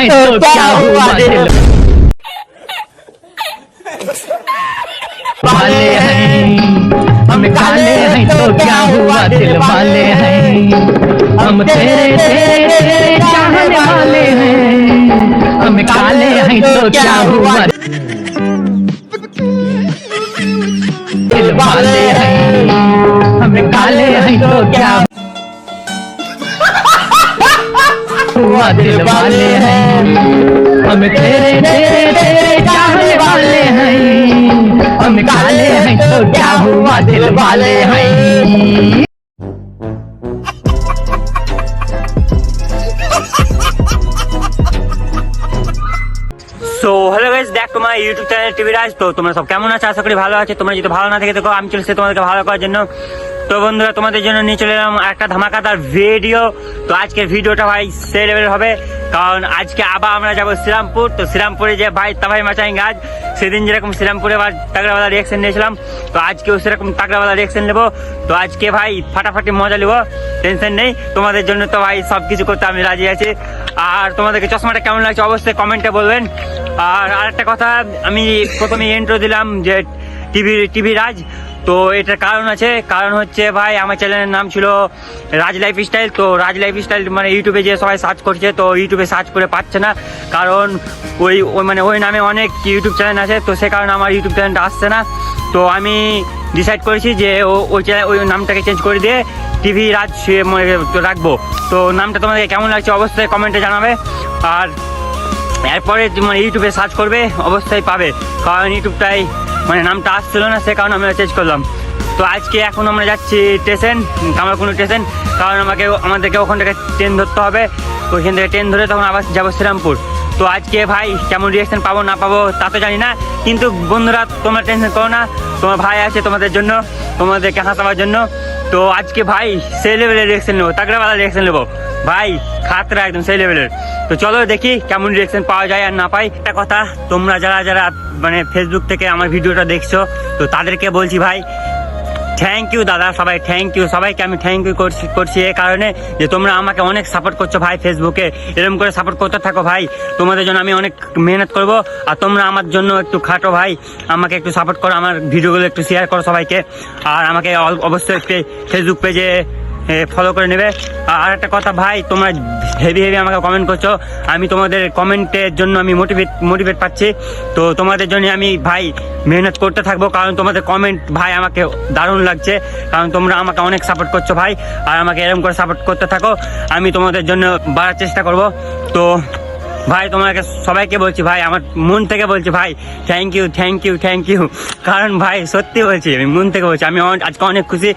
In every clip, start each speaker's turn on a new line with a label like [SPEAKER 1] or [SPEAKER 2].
[SPEAKER 1] हैं तो क्या हुआ दिल वाले हैं हम काले हैं तो क्या हुआ दिल वाले हैं हम तेरे तेरे तेरे चाहने वाले हैं। हम काले हैं तो क्या हुआ? दिल वाले हैं हम काले हैं तो क्या हुआ दिल वाले हैं हम तेरे तेरे तेरे चाहने वाले हैं हम काले हैं तो क्या हुआ दिल वाले हैं
[SPEAKER 2] so hello guys back to my YouTube channel TV Raj তো তোমরা সব কেমন আছো আশা করি ভালো আছে তোমরা যদি ভালো না থেকে দেখো আমি চলেছি তোমাদেরকে ভালো করার জন্য তো বন্ধুরা, তোমাদের জন্য নিয়ে চলে এলাম একটা ধামাকাদার ভিডিও তো আজকের ভিডিওটা ভাই সে লেভেল হবে, কারণ আজকে আবার আমরা যাব শ্রীরামপুর। তো শ্রীরামপুরে যে ভাই তাভাই মাচাই গাছ, সেদিন যেরকম শ্রীরামপুরে আবার তাগড়াওয়ালা রিয়াকশন নিয়েছিলাম, তো আজকেও সেরকম তাগড়াওয়ালা রিয়াকশন নেব। তো আজকে ভাই ফাটাফাটি মজা নেব টেনশন নেই। তোমাদের জন্য তো ভাই সব কিছু করতে আমি রাজি আছি। আর তোমাদেরকে চশমাটা কেমন লাগছে অবশ্যই কমেন্টে বলবেন। আর আরেকটা কথা, আমি প্রথমে এন্ট্রো দিলাম যে টিভি টিভি রাজ তো এটার কারণ আছে, কারণ হচ্ছে ভাই আমার চ্যানেলের নাম ছিল রাজ লাইফ স্টাইল তো রাজ লাইফ স্টাইল মানে ইউটিউবে যে সবাই সার্চ করছে, তো ইউটিউবে সার্চ করে পাচ্ছে না। কারণ ওই ওই মানে ওই নামে অনেক ইউটিউব চ্যানেল আছে, তো সে কারণে আমার ইউটিউব চ্যানেলটা আসছে না। তো আমি ডিসাইড করেছি যে ওই চ্যানেল ওই নামটাকে চেঞ্জ করে দিয়ে টিভি রাজ মানে রাখব। তো নামটা তোমাদের কেমন লাগছে অবশ্যই কমেন্টে জানাবে। আর এরপরে মানে ইউটিউবে সার্চ করবে, অবশ্যই পাবে। কারণ ইউটিউবটাই মানে নামটা আসছিল না, সে কারণে আমরা চেঞ্জ করলাম। তো আজকে এখন আমরা যাচ্ছি স্টেশন কামারকুন্ডু স্টেশন কারণ আমাকে, আমাদেরকে ওখান থেকে ট্রেন ধরতে হবে। ওইখান থেকে ট্রেন ধরে তখন আবার যাব শ্রীরামপুর। তো আজকে ভাই, কেমন রিয়াকশন পাবো, না পাবো, তা তো জানি না। কিন্তু বন্ধুরা, তোমরা টেনশন করো না। তোমার ভাই আছে তোমাদের জন্য, তোমাদেরকে হাসাবার জন্য। তো আজকে ভাই, সেই লেভেলের রিয়াকশন নেব তাগড়াওয়ালা রিয়াকশন নেব। ভাই খাতরা একদম, সেই লেভেলের তো চলো দেখি কেমন রিয়াকশন পাওয়া যায় আর না পাই। একটা কথা, তোমরা যারা যারা মানে ফেসবুক থেকে আমার ভিডিওটা দেখছ, তো তাদেরকে বলছি ভাই থ্যাংক ইউ দাদা, সবাই থ্যাংক ইউ সবাইকে আমি থ্যাংক ইউ করছি করছি এই কারণে যে তোমরা আমাকে অনেক সাপোর্ট করছ ভাই ফেসবুকে এরকম করে সাপোর্ট করতে থাকো ভাই, তোমাদের জন্য আমি অনেক মেহনত করব। আর তোমরা আমার জন্য একটু খাটো ভাই, আমাকে একটু সাপোর্ট করো, আমার ভিডিওগুলো একটু শেয়ার করো সবাইকে। আর আমাকে অবশ্যই একটি ফেসবুক পেজে ফলো করে নেবে। আর একটা কথা, ভাই, তোমরা হেভি হেভি আমাকে কমেন্ট করছ। আমি তোমাদের কমেন্টের জন্য আমি মোটিভেট মোটিভেট পাচ্ছি। তো তোমাদের জন্য আমি, ভাই, মেহনত করতে থাকব। কারণ তোমাদের কমেন্ট ভাই, আমাকে দারুণ লাগছে। কারণ তোমরা আমাকে অনেক সাপোর্ট করছ, ভাই। আর আমাকে এরকম করে সাপোর্ট করতে থাকো। আমি তোমাদের জন্য বাড়ার চেষ্টা করব। তো ভাই, তোমাকে সবাইকে বলছি, ভাই, আমার মন থেকে বলছি, ভাই thank you thank you thank you কারণ ভাই, সত্যি বলছি, আমি মন থেকে বলছি, আমি আজকে অনেক খুশি।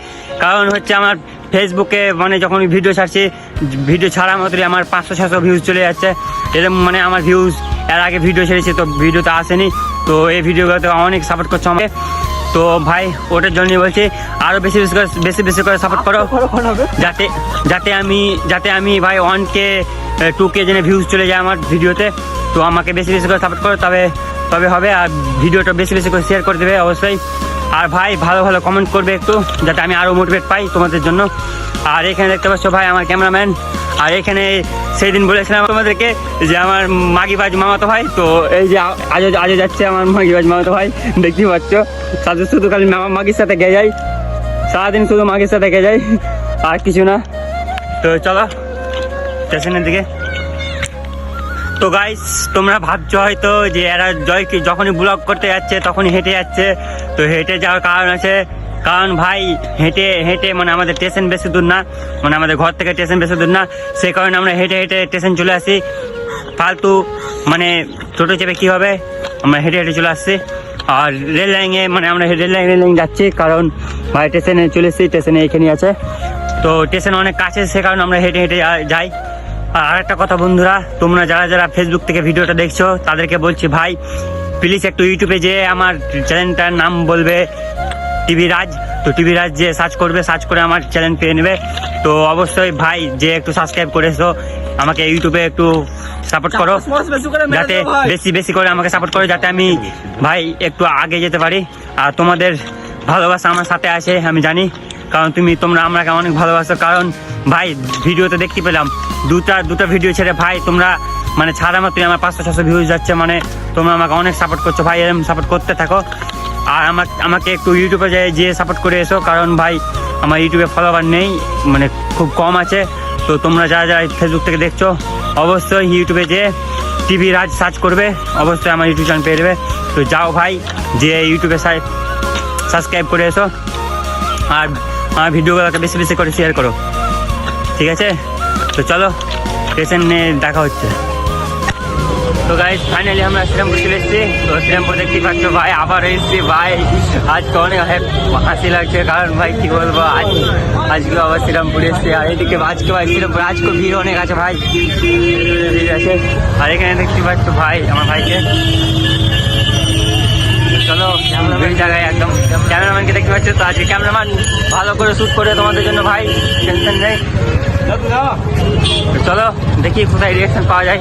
[SPEAKER 2] কারণ হচ্ছে আমার ফেসবুকে মানে যখন ভিডিও ছাড়ছি ভিডিও ছাড়া মাত্রই আমার পাঁচশো ছশো ভিউজ চলে যাচ্ছে। এরকম মানে আমার ভিউজ এর আগে ভিডিও ছেড়েছি, তো ভিডিওতে আসেনি। তো এই ভিডিওগুলোতে অনেক সাপোর্ট করছে আমাকে। তো ভাই ওটার জন্য বলছি আরও বেশি বেশি করে বেশি বেশি করে সাপোর্ট করো। যাতে যাতে আমি যাতে আমি ভাই ওয়ান কে টু কে জেনে ভিউজ চলে যায় আমার ভিডিওতে তো আমাকে বেশি বেশি করে সাপোর্ট করো তবে তবে হবে আর ভিডিওটা বেশি বেশি করে শেয়ার করে দেবে অবশ্যই। আর ভাই ভালো ভালো কমেন্ট করবে একটু যাতে আমি আরও মোটিভেট পাই তোমাদের জন্য। আর এখানে দেখতে পাচ্ছ ভাই আমার ক্যামেরাম্যান আর এখানে সেই দিন বলেছিলাম তোমাদেরকে যে আমার মাগিবাজ মামাতো ভাই তো এই যে আজ আজ যাচ্ছে আমার মাগিবাজ মামাতো ভাই দেখতেই পাচ্ছ? শুধু খালি মাগির সাথে গে যাই। সারাদিন শুধু মাগির সাথে গে যাই। আর কিছু না। তো চলো, স্টেশনের দিকে। তো গাইস তোমরা ভাবছ হয়তো যে এরা জয় কি যখনই ব্লগ করতে যাচ্ছে, তখনই হেঁটে যাচ্ছে। তো হেঁটে যাওয়ার কারণ আছে কারণ ভাই, হেঁটে হেঁটে মানে আমাদের স্টেশন বেশি দূর না। মানে আমাদের ঘর থেকে স্টেশন বেশি দূর না। সেই কারণে আমরা হেঁটে হেঁটে স্টেশন চলে আসি। ফালতু মানে টোটো চেপে কী হবে? আমরা হেঁটে হেঁটে চলে আসছি। আর রেল লাইনে মানে আমরা রেল লাইন রেল লাইন যাচ্ছি, কারণ ভাই স্টেশনে চলে এসেছি, স্টেশনে এখানেই আছে। তো স্টেশন অনেক কাছে, সে কারণে আমরা হেঁটে হেঁটে যাই। আর আরেকটা কথা বন্ধুরা, তোমরা যারা যারা ফেসবুক থেকে ভিডিওটা দেখছ, তাদেরকে বলছি, ভাই প্লিজ একটু ইউটিউবে যেয়ে আমার চ্যানেলটার নাম বলবে টিভি রাজ। তো টিভি রাজ যে সার্চ করবে সার্চ করে আমার চ্যানেল পেয়ে নেবে। তো অবশ্যই ভাই যে একটু সাবস্ক্রাইব করেছ আমাকে ইউটিউবে একটু সাপোর্ট করো। যাতে বেশি বেশি করে আমাকে সাপোর্ট করো যাতে আমি ভাই একটু আগে যেতে পারি। আর তোমাদের ভালোবাসা আমার সাথে আছে আমি জানি। কারণ তুমি তোমরা আমাকে অনেক ভালোবাসো। কারণ ভাই ভিডিওতে দেখতে পেলাম দুটা দুটো ভিডিও ছেড়ে ভাই তোমরা মানে ছাড়া মাত্রই আমার পাঁচশো ছশো ভিউজ যাচ্ছে। মানে তোমরা আমাকে অনেক সাপোর্ট করছ। ভাই এরকম সাপোর্ট করতে থাকো। আর আমাকে আমাকে একটু ইউটিউবে যেয়ে যেয়ে সাপোর্ট করে এসো, কারণ ভাই, আমার ইউটিউবে ফলোয়ার নেই মানে খুব কম আছে। তো তোমরা যারা যারা ফেসবুক থেকে দেখছ, অবশ্যই ইউটিউবে যে টিভি রাজ সার্চ করবে, অবশ্যই আমার ইউটিউব চ্যানেল পেয়ে যাবে। তো যাও ভাই, যে ইউটিউবে সাবস্ক্রাইব করে এসো। আর আমার ভিডিওগুলোকে বেশি বেশি করে শেয়ার করো। ঠিক আছে? তো চলো পেশেন্ট নিয়ে দেখা হচ্ছে। তো গাইজ ফাইনালি আমরা শ্রীরামপুর চলে এসেছি। তো শ্রীরামপুর দেখতেই পাচ্ছ ভাই, আবার এসেছি। ভাই, আজকে অনেক হাসি- লাগছে। কারণ ভাই, কি বলব, আজ আজকে আবার শ্রীরামপুর এসেছি। আর এদিকে আজকে ভাই, শ্রীরামপুর আজকে ভিড় অনেক আছে ভাই। ভিড় আছে। আর এখানে দেখতে পাচ্ছ ভাই, আমার ভাইকে। চলো ভিড় জায়গায় একদম। ক্যামেরাম্যানকে দেখতে পাচ্ছ তো, আজকে ক্যামেরাম্যান ভালো করে শ্যুট করে তোমাদের জন্য ভাই, টেনশন নেই। চলো, দেখি কোথায় রিয়াকশন পাওয়া যায়।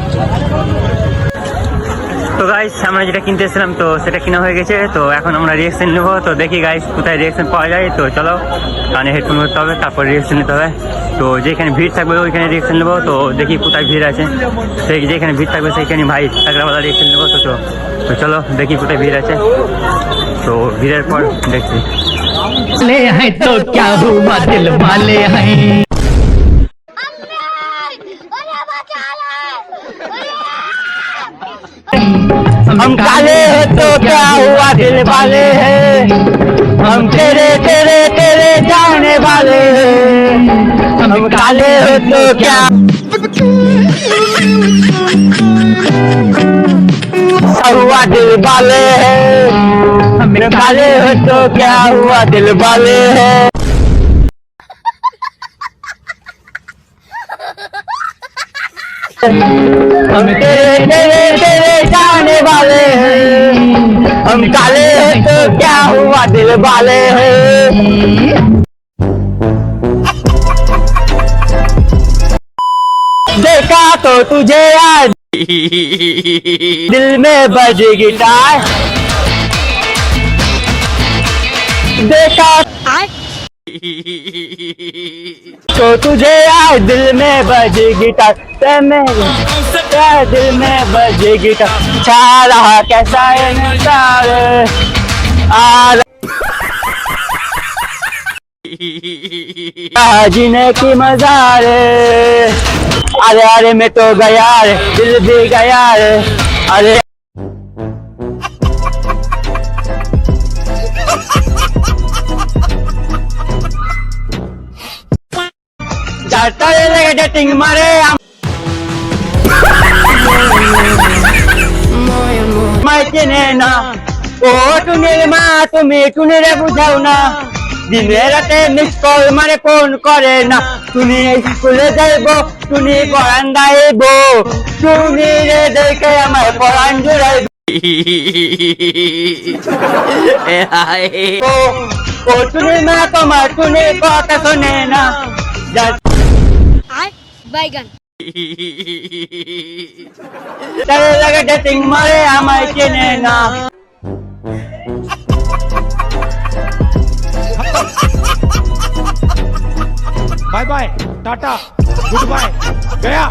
[SPEAKER 2] তো গাইস আমরা যেটা কিনতে এসেছিলাম, তো সেটা কিনা হয়ে গেছে। তো এখন আমরা রিয়াকশন নেব। তো দেখি গাইস কোথায় রিয়েকশন পাওয়া যায়। তো চলো, কানে হেডফোন করতে হবে, তারপর রিয়াকশন নিতে হবে। তো যেখানে ভিড় থাকবে, ওইখানে রিয়াকশন নেব। তো দেখি কোথায় ভিড় আছে। সেই যেখানে ভিড় থাকবে, সেইখানে ভাই থাকলাওয়ালা রিয়াকশন নেব। তো- তো চলো, দেখি কোথায় ভিড় আছে। তো ভিড়ের পর দেখছি।
[SPEAKER 3] हम काले हैं तो क्या हुआ दिल वाले हैं? हम तेरे तेरे तेरे जाने वाले हैं। हम काले हैं तो क्या हुआ दिल वाले हैं? हम काले हैं तो क्या हुआ दिल वाले हैं? हम तेरे तेरे तेरे जाने वाले हैं। हम काले हैं तो क्या हुआ दिल वाले हैं? देखा तो तुझे आज दिल में बज गिटार। देखा तो तुझे आज दिल में बज गिटार। मेरे। क्या दिल में बजेगी छा रहा कैसा इंतज़ार आ जीने की मजार अरे अरे, मैं तो गया रे। दिल भी गया रे। अरे। जाता डेटिंग मारे তুমি বুঝাও না দিনে রাতে মিস মারে ফোন করে না দাইব টুনি রে দেখে আমার পড়ান জুড়াইব। ও টুনির মা তোমার টুনির কথা শোনে না
[SPEAKER 4] বাইগান।
[SPEAKER 3] মারে আমায় চেনে না
[SPEAKER 5] bye bye tata good bye Gaya